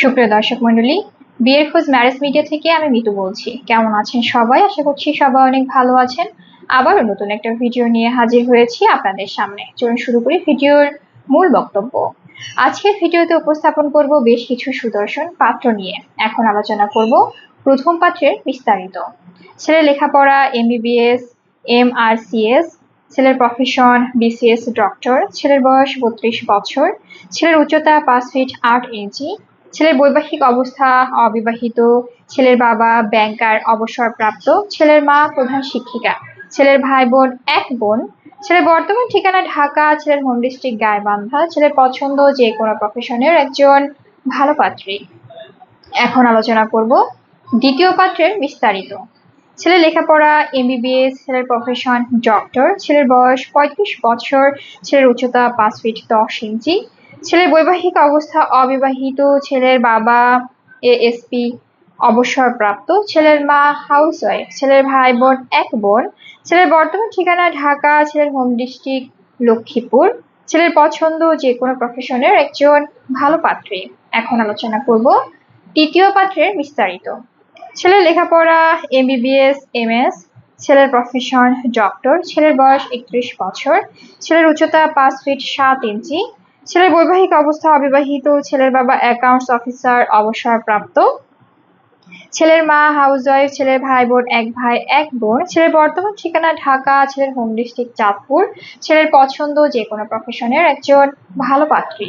সুপ্রিয় দর্শক মণ্ডলী, বিয়ের খোঁজ ম্যারেজ মিডিয়া থেকে আমি মিতু বলছি। কেমন আছেন সবাই? আশা করছি সবাই অনেক ভালো আছেন। আবারও নতুন একটা ভিডিও নিয়ে হাজির হয়েছি আপনাদের সামনে। চলুন শুরু করি ভিডিওর মূল বক্তব্য। আজকের ভিডিওতে উপস্থাপন করব বেশ কিছু সুদর্শন পাত্র নিয়ে। এখন আলোচনা করব প্রথম পাত্রের বিস্তারিত। ছেলের লেখাপড়া, এমবিবিএস এম আর সিএস ছেলের প্রফেশন বিসিএস ডক্টর ছেলের বয়স বত্রিশ বছর, ছেলের উচ্চতা পাঁচ ফিট আট ইঞ্চি ছেলের বৈবাহিক অবস্থা অবিবাহিত, ছেলের বাবা ব্যাংকার অবসরপ্রাপ্ত, ছেলের মা প্রধান শিক্ষিকা, ছেলের ভাই বোন এক বোন, ছেলের বর্তমান ঠিকানা ঢাকা, ছেলের হোম ডিস্ট্রিক্ট গায়বান্ধা ছেলের পছন্দ যে কোনো প্রফেশনের একজন ভালো পাত্রী। এখন আলোচনা করব দ্বিতীয় পাত্রের বিস্তারিত। ছেলের লেখাপড়া এমবিবিএস ছেলের প্রফেশন ডক্টর ছেলের বয়স পঁয়ত্রিশ বছর, ছেলের উচ্চতা পাঁচ ফিট দশ ইঞ্চি ছেলের বৈবাহিক অবস্থা অবিবাহিত, ছেলের বাবা এএসপি অবসরপ্রাপ্ত, ছেলের মা হাউস ওয়াইফ ছেলের ভাই বোন এক বোন, ছেলের বর্তমান ঠিকানা ঢাকা, ছেলের হোম ডিস্ট্রিক্ট লক্ষ্মীপুর, ছেলের পছন্দ যে কোনো প্রফেশনের একজন ভালো পাত্রী। এখন আলোচনা করব তৃতীয় পাত্রের বিস্তারিত। ছেলের লেখাপড়া এমবিবিএস এমএস ছেলের প্রফেশন ডক্টর, ছেলের বয়স একত্রিশ বছর, ছেলের উচ্চতা পাঁচ ফিট সাত ইঞ্চি ছেলের বৈবাহিক অবস্থা অবিবাহিত, ছেলের বাবা অ্যাকাউন্টস অফিসার অবসরপ্রাপ্ত। ছেলের মা হাউস ওয়াইফ ছেলের ভাই বোন এক ভাই, এক বোন। ছেলের বর্তমান ঠিকানা ঢাকা, ছেলের হোম ডিস্ট্রিক্ট চাঁদপুর। ছেলের পছন্দ যে কোনো প্রফেশনের একজন ভালো পাত্রী।